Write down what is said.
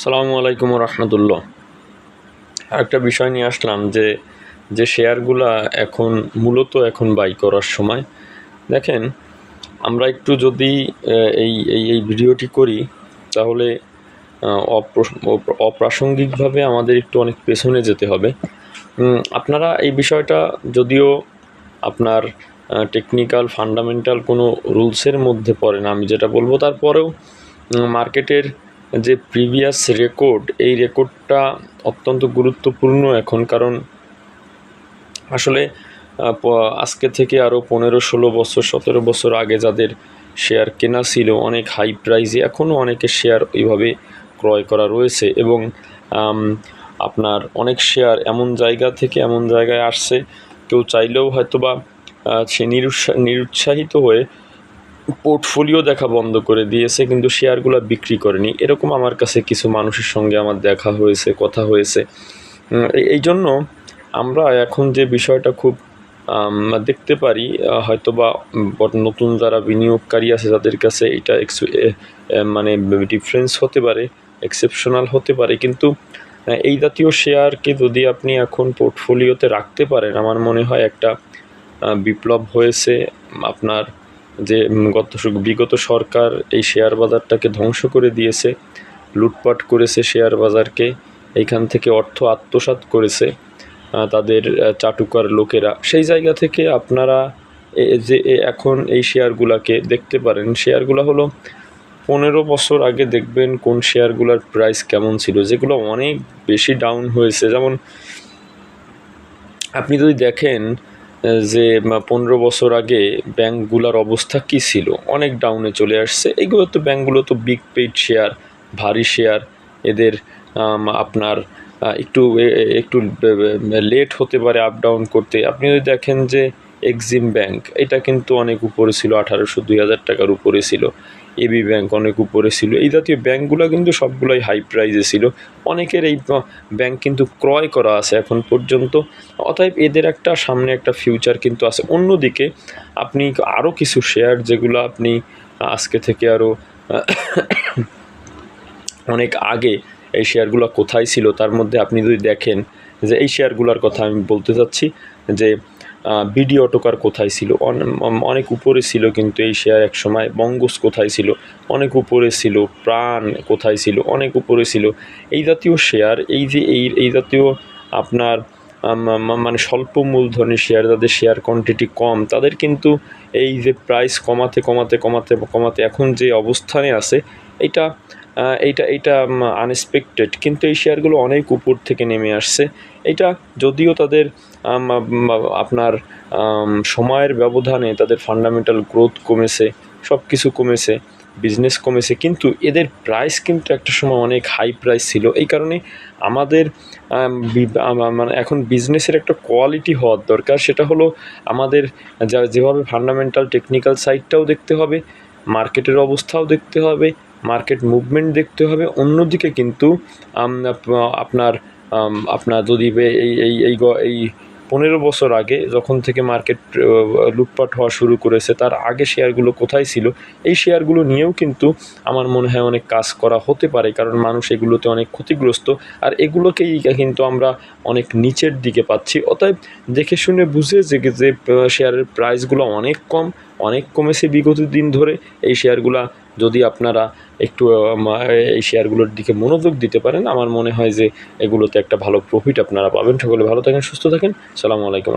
সালামু আলাইকুম রহমতুল্লাহ একটা বিষয় নিয়ে আসলাম যে যে শেয়ারগুলা এখন মূলত এখন বাই করার সময়, দেখেন, আমরা একটু যদি এই এই এই ভিডিওটি করি, তাহলে অপ্র- অপ্র- অপ্রাসঙ্গিকভাবে আমাদের একটু অনেক পেছনে যেতে হবে। আপনারা এই বিষয়টা যদিও আপনার টেকনিক্যাল ফান্ডামেন্টাল কোনো রুলসের মধ্যে পড়ে না, আমি যেটা বলব, তারপরেও মার্কেটের যে প্রিভিয়াস রেকর্ড এই রেকর্ডটা অত্যন্ত গুরুত্বপূর্ণ এখন, কারণ আসলে আজকে থেকে আরও পনেরো, ষোলো বছর, সতেরো বছর আগে যাদের শেয়ার কেনা ছিল, অনেক হাই প্রাইসে এখনও অনেকে শেয়ার ওইভাবে ক্রয় করা রয়েছে এবং আপনার অনেক শেয়ার এমন জায়গা থেকে এমন জায়গায় আসছে, কেউ চাইলেও হয়তোবা সে নিরুৎসা, নিরুৎসাহিত হয়ে পোর্টফোলিও দেখা বন্ধ করে দিয়েছে, কিন্তু শেয়ারগুলো বিক্রি করেনি। এরকম আমার কাছে কিছু মানুষের সঙ্গে আমার দেখা হয়েছে, কথা হয়েছে। এই- জন্য আমরা এখন যে বিষয়টা খুব দেখতে পারি হয়তো বা নতুন যারা বিনিয়োগকারী আছে তাদের কাছে এটা মানে ডিফারেন্স হতে পারে এক্সেপশনাল হতে পারে। কিন্তু এই জাতীয় শেয়ারকে যদি আপনি এখন পোর্টফোলিওতে রাখতে পারেন, আমার মনে হয় একটা বিপ্লব হয়েছে। আপনার যে গত বিগত সরকার এই শেয়ার বাজারটাকে ধ্বংস করে দিয়েছে, লুটপাট করেছে শেয়ার বাজারকে, এইখান থেকে অর্থ আত্মসাৎ করেছে তাদের চাটুকার লোকেরা। সেই জায়গা থেকে আপনারা যে এখন এই শেয়ারগুলোকে দেখতে পারেন। শেয়ারগুলো হলো পনেরো বছর আগে দেখবেন কোন শেয়ারগুলোর প্রাইস কেমন ছিল। যেগুলো অনেক বেশি ডাউন হয়েছে। যেমন আপনি যদি দেখেন যে পনেরো বছর আগে ব্যাংকগুলোর অবস্থা কি ছিল? অনেক ডাউনে চলে আসছে। এগুলো তো ব্যাংকগুলো তো বিগ পেইড শেয়ার ভারী শেয়ার এদের আপনার একটু একটু লেট হতে পারে আপ ডাউন করতে। আপনি যদি দেখেন যে এক্সিম ব্যাংক। এটা কিন্তু অনেক উপরে ছিল, আঠারোশো দুই হাজার টাকার উপরে ছিল। এবি ব্যাংক অনেক উপরে ছিল। এই জাতীয় ব্যাংকগুলো কিন্তু সবগুলোই হাই প্রাইজে ছিল। অনেকের এই ব্যাংক কিন্তু ক্রয় করা আছে এখন পর্যন্ত। অতএব এদের একটা সামনে একটা ফিউচার কিন্তু আছে। অন্যদিকে আপনি আরও কিছু শেয়ার যেগুলো আপনি আজকে থেকে আরও অনেক আগে এই শেয়ারগুলো কোথায় ছিল, তার মধ্যে আপনি যদি দেখেন যে এই শেয়ারগুলোর কথা আমি বলতে চাচ্ছি যে বিডি অটোকার কোথায় ছিল? অন- অনেক উপরে ছিল কিন্তু এই শেয়ার এক সময় বঙ্গস কোথায় ছিল? অনেক উপরে ছিল, প্রাণ কোথায় ছিল? অনেক উপরে ছিল। এই জাতীয় শেয়ার এই যে এই এই জাতীয় আপনার মানে স্বল্প মূলধনের শেয়ার যাদের শেয়ার কোয়ান্টিটি কম, তাদের কিন্তু এই যে প্রাইস কমাতে কমাতে কমাতে কমাতে এখন যে অবস্থানে আছে, এটা এইটা এইটা আনএক্সপেক্টেড কিন্তু এই শেয়ারগুলো অনেক উপর থেকে নেমে আসছে। এটা যদিও তাদের আপনার সময়ের ব্যবধানে তাদের ফান্ডামেন্টাল গ্রোথ কমেছে সব কিছু কমেছে বিজনেস কমেছে, কিন্তু এদের প্রাইস কিন্তু একটা সময় অনেক হাই প্রাইস ছিল। এই কারণে আমাদের মানে এখন বিজনেসের একটা কোয়ালিটি হওয়ার দরকার। সেটা হলো আমাদের যা, যেভাবে ফান্ডামেন্টাল টেকনিক্যাল সাইডটাও দেখতে হবে মার্কেটের অবস্থাও দেখতে হবে মার্কেট মুভমেন্ট দেখতে হবে। অন্যদিকে কিন্তু আপনার আপনার যদি এই এই এই পনেরো বছর আগে যখন থেকে মার্কেট লুটপাট হওয়া শুরু করেছে, তার আগে শেয়ারগুলো কোথায় ছিল? এই শেয়ারগুলো নিয়েও কিন্তু আমার মনে হয় অনেক কাজ করা হতে পারে, কারণ মানুষ এগুলোতে অনেক ক্ষতিগ্রস্ত। আর এগুলোকেই কিন্তু আমরা অনেক নিচের দিকে পাচ্ছি। অতএব দেখে শুনে বুঝে যে যে শেয়ারের প্রাইসগুলো অনেক কম, অনেক কমেছে বিগত দিন ধরে। এই শেয়ারগুলা যদি আপনারা একটু এই শেয়ারগুলোর দিকে মনোযোগ দিতে পারেন, আমার মনে হয় যে এগুলোতে একটা ভালো প্রফিট আপনারা পাবেন। সকলে ভালো থাকেন, সুস্থ থাকেন। সালামু আলাইকুম।